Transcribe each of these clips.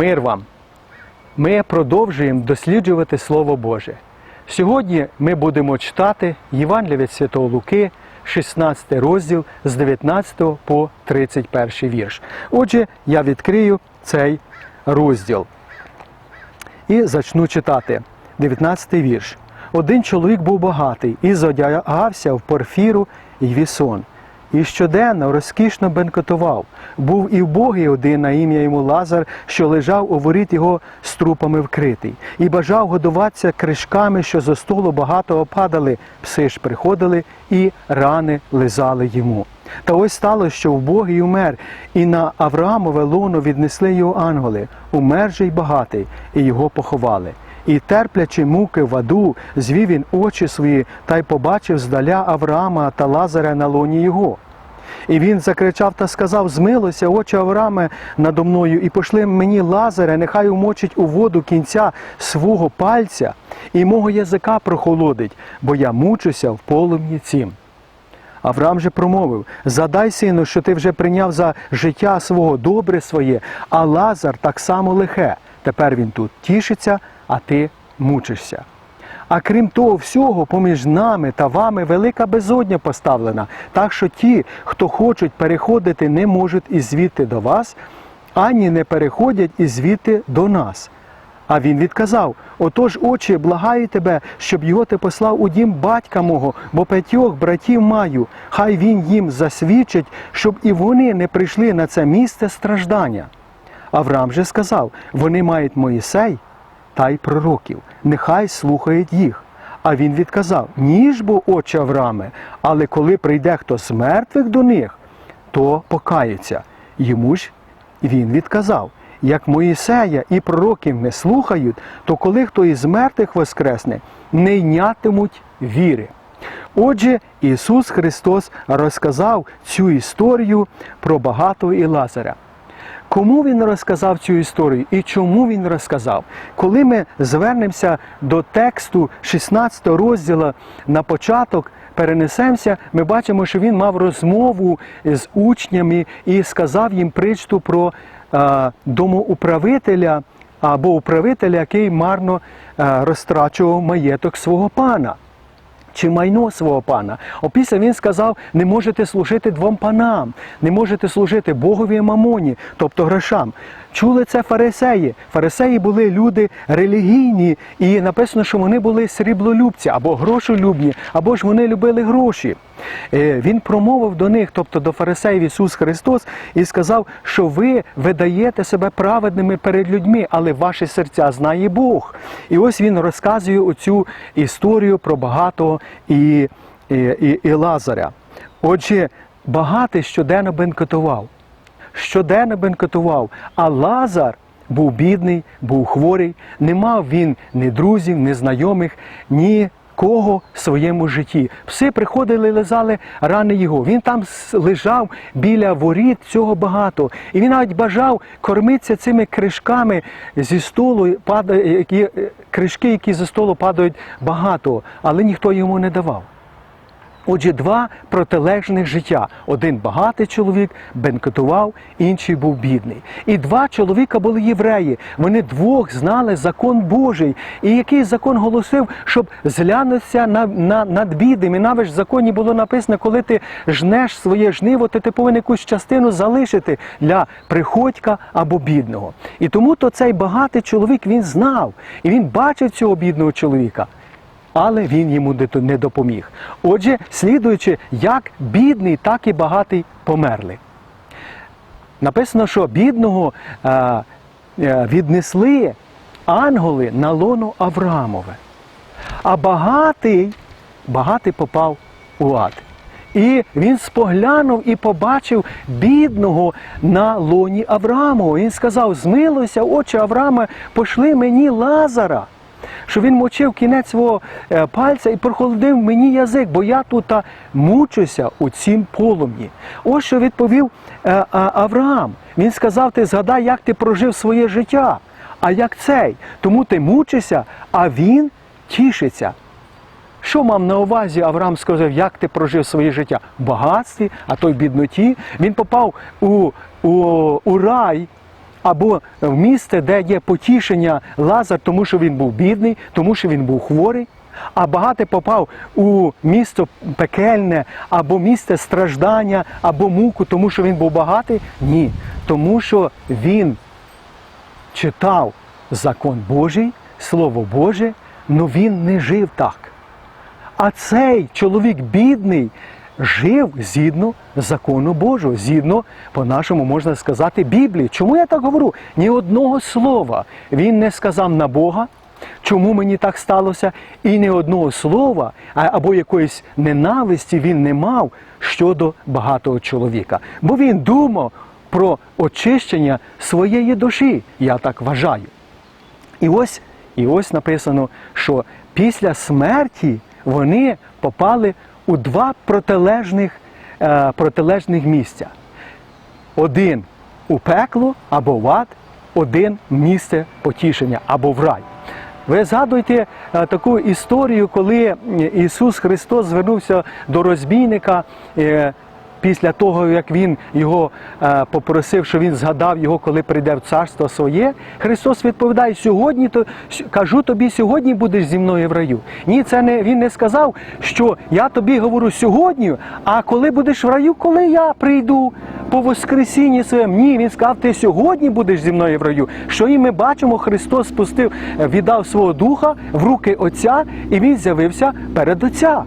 Мир вам! Ми продовжуємо досліджувати Слово Боже. Сьогодні ми будемо читати Євангелія від Святого Луки, 16 розділ з 19 по 31 вірш. Отже, я відкрию цей розділ і зачну читати. 19 вірш. Один чоловік був багатий і зодягався в порфіру і вісон. І щоденно розкішно бенкотував. Був і вбогий один на ім'я йому Лазар, що лежав у воріт його з трупами вкритий, і бажав годуватися кришками, що зо столу багато опадали. Пси ж приходили і рани лизали йому. Та ось стало, що вбогий умер, і на Авраамове лоно віднесли його ангели, умер же й багатий, і його поховали. І терплячи муки в аду, звів він очі свої та й побачив здаля Авраама та Лазаря на лоні його. І він закричав та сказав: Змилося, очі Аврааме надо мною, і пошли мені Лазаря, нехай умочить у воду кінця свого пальця, і мого язика прохолодить, бо я мучуся в полум'ї цім. Авраам же промовив: Задай, сину, що ти вже прийняв за життя свого добре своє, а Лазар так само лихе. Тепер він тут тішиться, а ти мучишся. А крім того всього, поміж нами та вами велика безодня поставлена, так що ті, хто хочуть переходити, не можуть і звідти до вас, ані не переходять і звідти до нас. А він відказав: Отож, очі, благаю тебе, щоб його ти послав у дім батька мого, бо п'ятьох братів маю. Хай він їм засвідчить, щоб і вони не прийшли на це місце страждання. Авраам же сказав: вони мають Моїсей та й пророків, нехай слухають їх. А він відказав: Ні ж бо, отче Аврааме, але коли прийде хто з мертвих до них, то покаються. Йому ж він відказав: як Моїсея і пророків не слухають, то коли хто із мертвих воскресне, не йнятимуть віри. Отже, Ісус Христос розказав цю історію про багатого і Лазаря. Кому він розказав цю історію і чому він розказав? Коли ми звернемося до тексту 16 розділу на початок, перенесемося, ми бачимо, що він мав розмову з учнями і сказав їм причту про е, домоуправителя або управителя, який марно е, розтрачував маєток свого пана чи майно свого пана. Опісля він сказав: не можете служити двом панам, не можете служити Богові і мамоні, тобто грошам. Чули це фарисеї. Фарисеї були люди релігійні, і написано, що вони були сріблолюбці або грошолюбні, або ж вони любили гроші. Е, Він промовив до них, тобто до фарисеїв Ісус Христос, і сказав, що ви видаєте себе праведними перед людьми, але ваші серця знає Бог. І ось він розказує оцю історію про багатого і, і, і, і Лазаря. Отже, багатий щоденно бенкотував щоденно бенкотував, а Лазар був бідний, був хворий, не мав він ні друзів, ні знайомих, ні кого в своєму житті. Пси приходили, лизали рани його. Він там лежав біля воріт цього багато. І він навіть бажав кормитися цими кришками зі столу, падає, які, кришки, які зі столу падають багато, але ніхто йому не давав. Отже, два протилежних життя. Один багатий чоловік бенкетував, інший був бідний. І два чоловіка були євреї. Вони двох знали закон Божий. І який закон голосив, щоб зглянутися на, на, над бідним. І навіть в законі було написано, коли ти жнеш своє жниво, то ти повинен якусь частину залишити для приходька або бідного. І тому то цей багатий чоловік він знав, і він бачив цього бідного чоловіка але він йому не допоміг. Отже, слідуючи, як бідний, так і багатий померли. Написано, що бідного е, е, віднесли ангели на лоно Авраамове, а багатий, багатий попав у ад. І він споглянув і побачив бідного на лоні Авраамова. Він сказав: Змилуйся, очі Авраама, пошли мені Лазара що він мочив кінець свого е, пальця і прохолодив мені язик, бо я тут мучуся у цім полум'ї. Ось що відповів е, Авраам. Він сказав: Ти згадай, як ти прожив своє життя, а як цей. Тому ти мучишся, а він тішиться. Що мав на увазі, Авраам сказав, як ти прожив своє життя? В багатстві, а той в бідноті. Він попав у, у, у рай або в місце, де є потішення Лазар, тому що він був бідний, тому що він був хворий. А багатий попав у місто пекельне, або місце страждання, або муку, тому що він був багатий? Ні. Тому що він читав закон Божий, Слово Боже, але він не жив так. А цей чоловік бідний жив згідно закону Божого, згідно, по-нашому можна сказати, Біблії. Чому я так говорю? Ні одного слова він не сказав на Бога. Чому мені так сталося? І ні одного слова або якоїсь ненависті він не мав щодо багатого чоловіка. Бо він думав про очищення своєї душі, я так вважаю. І ось, і ось написано, що після смерті вони попали у два протилежних, е, протилежних місця. Один у пекло або в ад, один місце потішення або в рай. Ви згадуєте е, таку історію, коли Ісус Христос звернувся до розбійника е, після того, як Він його е, попросив, що він згадав його, коли прийде в царство своє. Христос відповідає: сьогодні то кажу тобі, сьогодні будеш зі мною в раю. Ні, це не він не сказав, що я тобі говорю сьогодні, а коли будеш в раю, коли я прийду по воскресінні своєму. Ні, він сказав, ти сьогодні будеш зі мною в раю. Що і ми бачимо, Христос спустив, е, віддав свого духа в руки Отця, і він з'явився перед Отця.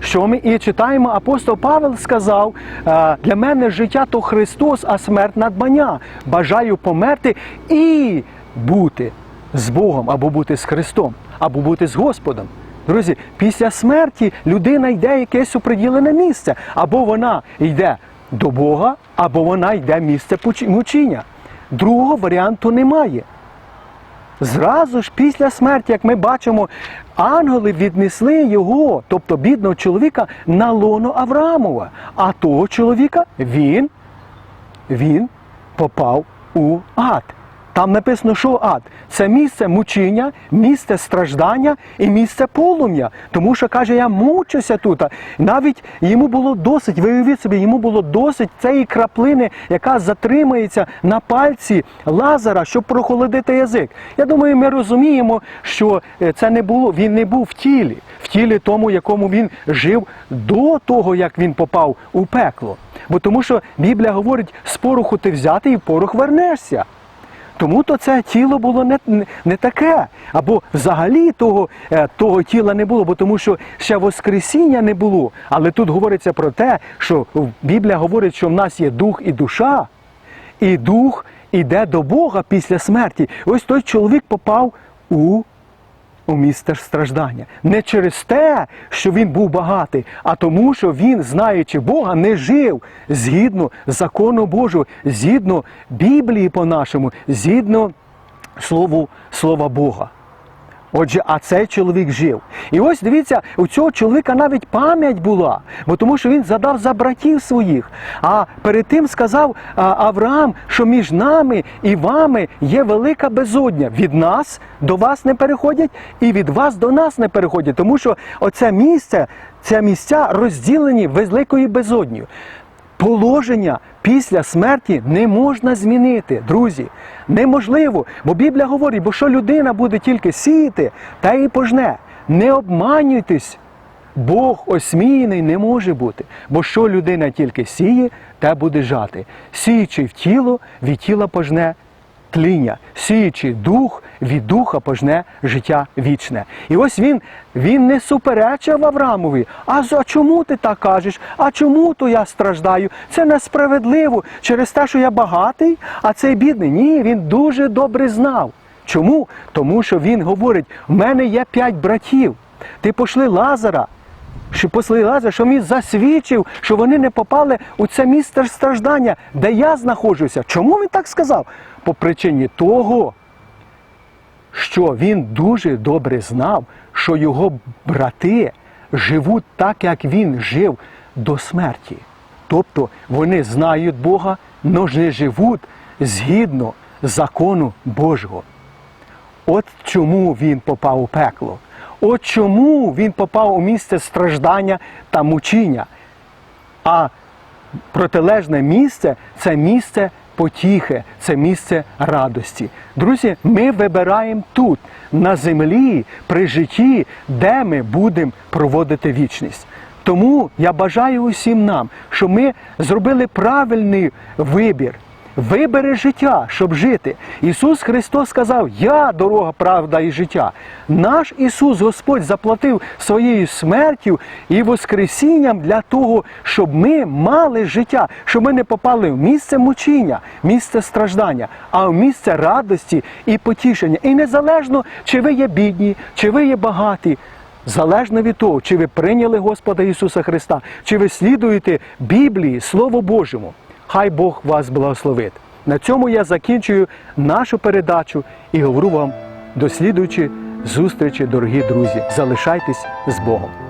Що ми і читаємо, апостол Павел сказав: е, для мене життя то Христос, а смерть надбання. Бажаю померти і бути з Богом, або бути з Христом, або бути з Господом. Друзі, після смерті людина йде якесь оприділене місце, або вона йде до Бога, або вона йде місце мучіння. Другого варіанту немає. Зразу ж після смерті, як ми бачимо, ангели віднесли його, тобто бідного чоловіка, на лоно Авраамова. А того чоловіка він, він попав у ад. Там написано, що ад це місце мучіння, місце страждання і місце полум'я. Тому що каже, я мучуся тут. Навіть йому було досить, виявіть собі, йому було досить цієї краплини, яка затримається на пальці Лазара, щоб прохолодити язик. Я думаю, ми розуміємо, що е, це не було, він не був в тілі, в тілі тому, якому він жив до того, як він попав у пекло. Бо тому що Біблія говорить, з пороху ти взяти і в порох вернешся. Тому то це тіло було не, не, таке, або взагалі того, е, того тіла не було, бо тому що ще Воскресіння не було. Але тут говориться про те, що Біблія говорить, що в нас є дух і душа, і дух іде до Бога після смерті. Ось той чоловік попав у у місце страждання. Не через те, що він був багатий, а тому, що він, знаючи Бога, не жив згідно закону Божого, згідно Біблії по-нашому, згідно Слову, Слова Бога. Отже, а цей чоловік жив. І ось дивіться, у цього чоловіка навіть пам'ять була, бо тому що він задав за братів своїх. А перед тим сказав Авраам, що між нами і вами є велика безодня. Від нас до вас не переходять, і від вас до нас не переходять. Тому що оце місце, це місця розділені великою безоднею. Положення після смерті не можна змінити, друзі. Неможливо. Бо Біблія говорить, бо що людина буде тільки сіяти, та і пожне. Не обманюйтесь. Бог осміяний не може бути. Бо що людина тільки сіє, те буде жати. Сіючи в тіло, від тіла пожне тління, сіючи дух, від духа пожне життя вічне. І ось він, він не суперечив Авраамові. А чому ти так кажеш? А чому то я страждаю? Це несправедливо через те, що я багатий, а цей бідний. Ні, він дуже добре знав. Чому? Тому що він говорить: в мене є п'ять братів. Ти пошли Лазара. Що послий Лазар, що він засвідчив, що вони не попали у це місце страждання, де я знаходжуся. Чому він так сказав? По причині того, що він дуже добре знав, що його брати живуть так, як він жив до смерті. Тобто вони знають Бога, але ж не живуть згідно закону Божого. От чому він попав у пекло. От чому він попав у місце страждання та мучіння. А протилежне місце це місце потіхи, це місце радості. Друзі, ми вибираємо тут, на землі, при житті, де ми будемо проводити вічність. Тому я бажаю усім нам, щоб ми зробили правильний вибір. Вибери життя, щоб жити. Ісус Христос сказав: Я дорога, правда і життя. Наш Ісус Господь заплатив своєю смертю і Воскресінням для того, щоб ми мали життя, щоб ми не попали в місце мучіння, місце страждання, а в місце радості і потішення. І незалежно, чи ви є бідні, чи ви є багаті. Залежно від того, чи ви прийняли Господа Ісуса Христа, чи ви слідуєте Біблії, Слову Божому. Хай Бог вас благословить. На цьому я закінчую нашу передачу і говорю вам до слідуючої зустрічі, дорогі друзі. Залишайтесь з Богом.